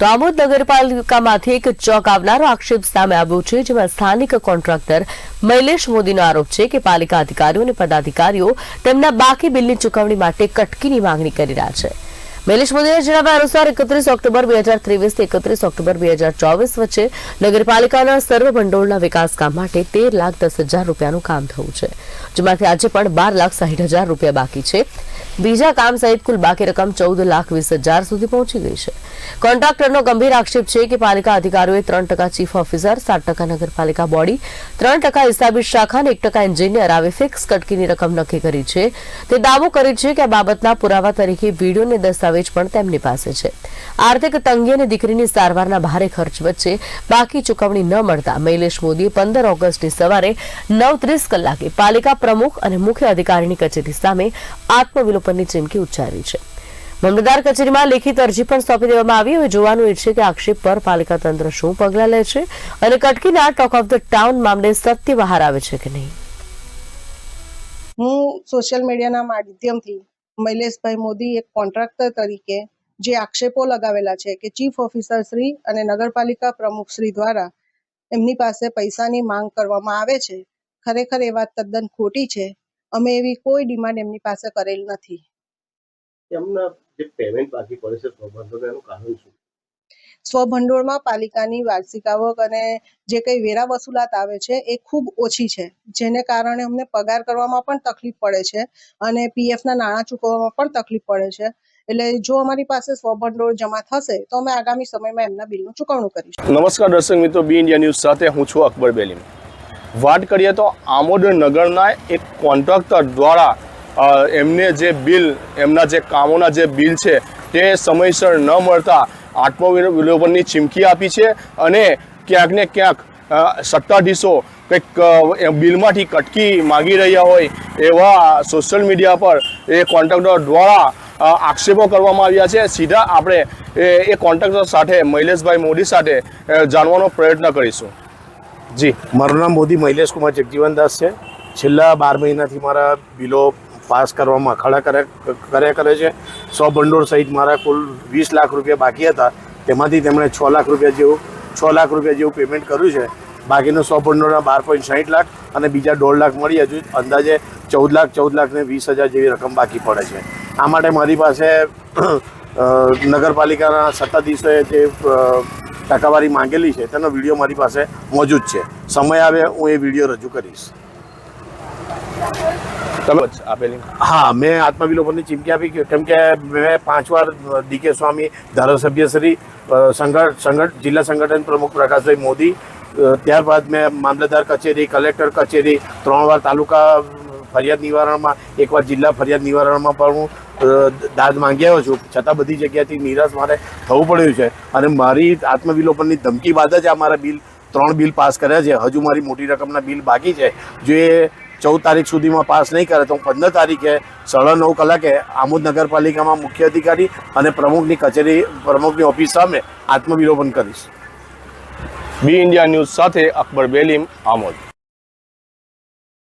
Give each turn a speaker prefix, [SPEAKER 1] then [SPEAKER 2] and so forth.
[SPEAKER 1] તો આમોદ નગરપાલિકામાંથી એક ચોંકાવનારો આક્ષેપ સામે આવ્યો છે, જેમાં સ્થાનિક કોન્ટ્રાક્ટર મૈલેશ મોદીનો આરોપ છે કે પાલિકા અધિકારીઓ અને પદાધિકારીઓ તેમના બાકી બિલની ચૂકવણી માટે કટકીની માંગણી કરી રહ્યા છે. મૈલેશ મોદીના જણાવ્યા અનુસાર એકત્રીસ ઓક્ટોબર બે હજાર ત્રેવીસથી એકત્રીસ ઓક્ટોબર બે હજાર ચોવીસ વચ્ચે નગરપાલિકાના સર્વ ભંડોળના વિકાસ કામ માટે તેર લાખ દસ હજાર રૂપિયાનું કામ થયું છે, જેમાંથી આજે પણ બાર લાખ સાહીઠ હજાર રૂપિયા બાકી છે. બીજા કામ સહિત કુલ બાકી રકમ ચૌદ લાખ વીસ હજાર સુધી પહોંચી ગઈ છે. કોન્ટ્રાક્ટરનો ગંભીર આક્ષેપ છે કે પાલિકા અધિકારીઓએ ત્રણ ટકા ચીફ ઓફિસર, સાત ટકા નગરપાલિકા બોડી, ત્રણ ટકા હિસાબી શાખા અને એક ટકા એન્જિનિયર આવી ફિક્સ કટકીની રકમ નક્કી કરી છે. તે દાવો કરે છે કે આ બાબતના પુરાવા તરીકે વીડિયો અને દસ્તાવેજ પણ તેમની પાસે છે. આર્થિક તંગી અને દીકરીની સારવારના ભારે ખર્ચ વચ્ચે બાકી ચૂકવણી ન મળતા મૈલેશ મોદીએ પંદર ઓગસ્ટની સવારે નવ કલાકે પાલિકા પ્રમુખ અને મુખ્ય અધિકારીની કચેરી સામે આત્મવિલોપનની ચીમકી ઉચ્ચારી છે. મામલતદાર કચેરીમાં લેખિત અરજી પણ સોંપી દેવામાં આવી હવે જોવાનું એ છે કે આક્ષેપ પર પાલિકા તંત્ર શું પગલાં લે છે અને કટકીના ટોક ઓફ ધ ટાઉન મામલે સત્ય બહાર આવે છે કે નહીં?
[SPEAKER 2] હું સોશિયલ મીડિયાના માધ્યમથી મૈલેશભાઈ મોદી એક કોન્ટ્રાક્ટર તરીકે જે આક્ષેપો લગાવેલા છે કે ચીફ ઓફિસર શ્રી અને નગરપાલિકા પ્રમુખ શ્રી દ્વારા એમની પાસે પૈસાની માંગ કરવામાં આવે છે, ખરેખર એ વાત તદ્દન ખોટી છે. અમે એવી કોઈ ડિમાન્ડ એમની પાસે કરેલ નથી.
[SPEAKER 3] એમના જે પેમેન્ટ બાકી પડે છે પ્રબંધોને એનું કારણ શું?
[SPEAKER 2] સ્વભંડોળમાં પાલિકાની વાર્ષિક આવક અને જે કંઈ વેરા વસૂલાત આવે છે, એ ખૂબ ઓછી છે, જેને કારણે અમને પગાર કરવામાં પણ તકલીફ પડે છે અને પીએફના નાણાં ચૂકવવામાં પણ તકલીફ પડે છે. એટલે જો અમારી પાસે સ્વભંડોળ જમા થશે, તો અમે આગામી સમયમાં એમના બિલનું ચૂકવણું કરીશું.
[SPEAKER 4] નમસ્કાર દર્શક મિત્રો, બી ઇન્ડિયા ન્યૂઝ સાથે હું છું અકબર બેલીમ. વાત કરીએ તો આમોદ નગરના એક કોન્ટ્રાક્ટર દ્વારા એમને જે બિલ, એમના જે કામોના જે બિલ છે, તે સમયસર ન મળતા આત્મવિલોપનની ચીમકી આપી છે અને ક્યાંક ને ક્યાંક સત્તાધીશો કંઈક બિલમાંથી કટકી માગી રહ્યા હોય એવા સોશિયલ મીડિયા પર એ કોન્ટ્રાક્ટર દ્વારા આક્ષેપો કરવામાં આવ્યા છે. સીધા આપણે એ કોન્ટ્રાક્ટર સાથે, મૈલેશભાઈ મોદી સાથે જાણવાનો પ્રયત્ન કરીશું. જી.
[SPEAKER 5] મારું નામ મોદી મહિલેશ કુમાર જગજીવનદાસ છે. છેલ્લા બાર મહિનાથી મારા બિલો પાસ કરવામાં અખાડા કરે કર્યા કરે છે. સો ભંડોળ સહિત મારા કુલ વીસ લાખ રૂપિયા બાકી હતા. તેમાંથી તેમણે છ લાખ રૂપિયા જેવું, છ લાખ રૂપિયા જેવું પેમેન્ટ કર્યું છે. બાકીનું સો ભંડોળના બાર પોઈન્ટ સાઠ લાખ અને બીજા દોઢ લાખ મળી. હજુ અંદાજે ચૌદ લાખ ચૌદ લાખ ને વીસ હજાર જેવી રકમ બાકી પડે છે. આ માટે મારી પાસે નગરપાલિકાના સત્તાધીશોએ જે ટકાવારી માંગેલી છે, તેનો વીડિયો મારી પાસે મોજૂદ છે. સમય આવે, હું એ વીડિયો રજૂ કરીશ.
[SPEAKER 4] તમે આપેલી.
[SPEAKER 5] હા મેં આત્મવિલોપનની ચીમકી આપી કેમ કે મેં પાંચ વાર ડીકે સ્વામી ધારાસભ્ય શ્રી અ, સંગઠ સંગઠ જિલ્લા સંગઠન પ્રમુખ પ્રકાશભાઈ મોદી ત્યારબાદ મેં મામલતદાર કચેરી કલેક્ટર કચેરી ત્રણ વાર તાલુકા ફરિયાદ નિવારણમાં એકવાર જિલ્લા ફરિયાદ નિવારણમાં પણ હું દાદ માંગી આવ્યો છું. છતાં બધી જગ્યાથી નિરાશ મારે થવું પડ્યું છે. અને મારી આત્મવિલોપનની ધમકી બાદ જ આ મારા બિલ ત્રણ બિલ પાસ કર્યા છે. હજુ મારી મોટી રકમના બિલ બાકી છે. જો ચૌદ તારીખ સુધીમાં પાસ નહીં કરે તો હું પંદર તારીખે સાડા નવ કલાકે આમોદ નગરપાલિકામાં મુખ્ય અધિકારી અને પ્રમુખની કચેરી, પ્રમુખની ઓફિસ સામે આત્મવિલોપન કરીશ.
[SPEAKER 4] બી ઇન્ડિયા ન્યૂઝ સાથે અકબર બેલીમ, આમોદ.